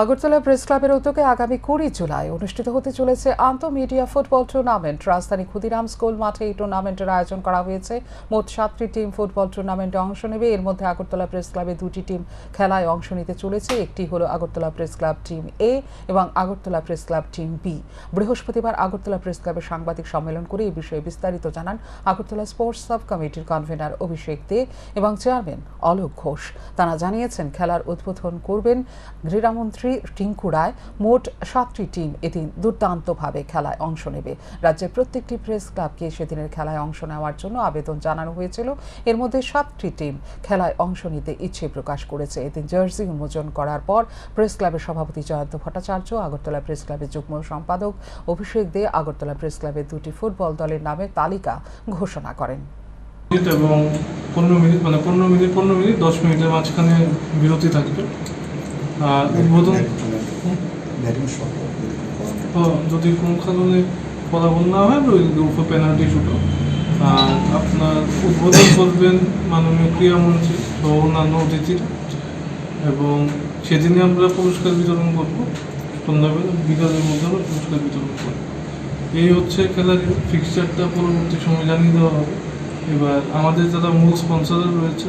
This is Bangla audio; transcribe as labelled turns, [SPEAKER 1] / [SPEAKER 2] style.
[SPEAKER 1] আগরতলা প্রেস ক্লাবের উদ্যোগে আগামী কুড়ি জুলাই অনুষ্ঠিত হতে চলেছে আন্তঃ মিডিয়া ফুটবল টুর্নামেন্ট। রাজধানী ক্ষুদিরাম স্কুল মাঠে এই টুর্নামেন্টের আয়োজন করা হয়েছে। মোট সাতটি টিম ফুটবল টুর্নামেন্টে অংশ নেবে। এর মধ্যে আগরতলা প্রেস ক্লাবে দুটি টিম খেলায় অংশ নিতে চলেছে। একটি হলো Agartala press club team A এবং Agartala press club team B. বৃহস্পতিবার আগরতলা প্রেস ক্লাবের সাংবাদিক সম্মেলন করে এই বিষয়ে বিস্তারিত জানান আগরতলা স্পোর্টস সাব কমিটির কনভেনার অভিষেক দে এবং চেয়ারম্যান অলোক ঘোষ। তারা জানিয়েছেন, খেলার উদ্বোধন করবেন ক্রীড়ামন্ত্রী টিঙ্কু রায় মোট সাতটি টিম এদিন দুর্দান্তভাবে খেলায় অংশ নেবে। রাজ্যের প্রত্যেকটি প্রেস ক্লাবকে সেদিনের খেলায় অংশ নেওয়ার জন্য আবেদন জানানো হয়েছিল। এর মধ্যে সাতটি টিম খেলায় অংশ নিতে ইচ্ছে প্রকাশ করেছে। এদিন জার্সি উন্মোচন করার পর প্রেস ক্লাবের সভাপতি জয়ন্ত ভট্টাচার্য, আগরতলা প্রেস ক্লাবের যুগ্ম সম্পাদক অভিষেক দে, আগরতলা প্রেস ক্লাবের দুটি ফুটবল দলের নামের তালিকা ঘোষণা করেন।
[SPEAKER 2] এবং পনেরো মিনিট মানে পনেরো মিনিট পনেরো মিনিট, দশ মিনিটের মাঝখানে বিরতি থাকবে। উদ্বোধন? যদি কোনো কারণে ফলাফল না হয় উপর পেনাল্টি শুট আর আপনার উদ্বোধন করবেন মাননীয় ক্রীড়ামন্ত্রী বা অন্যান্য অতিথিরা। এবং সেদিনে আমরা পুরস্কার বিতরণ করব। সন্ধ্যাবেলা বিকালের মধ্যে আমরা পুরস্কার বিতরণ করব। এই হচ্ছে খেলার ফিক্সচারটা পরবর্তী সময় জানিয়ে দেওয়া হবে। এবার আমাদের যারা মূল স্পন্সর রয়েছে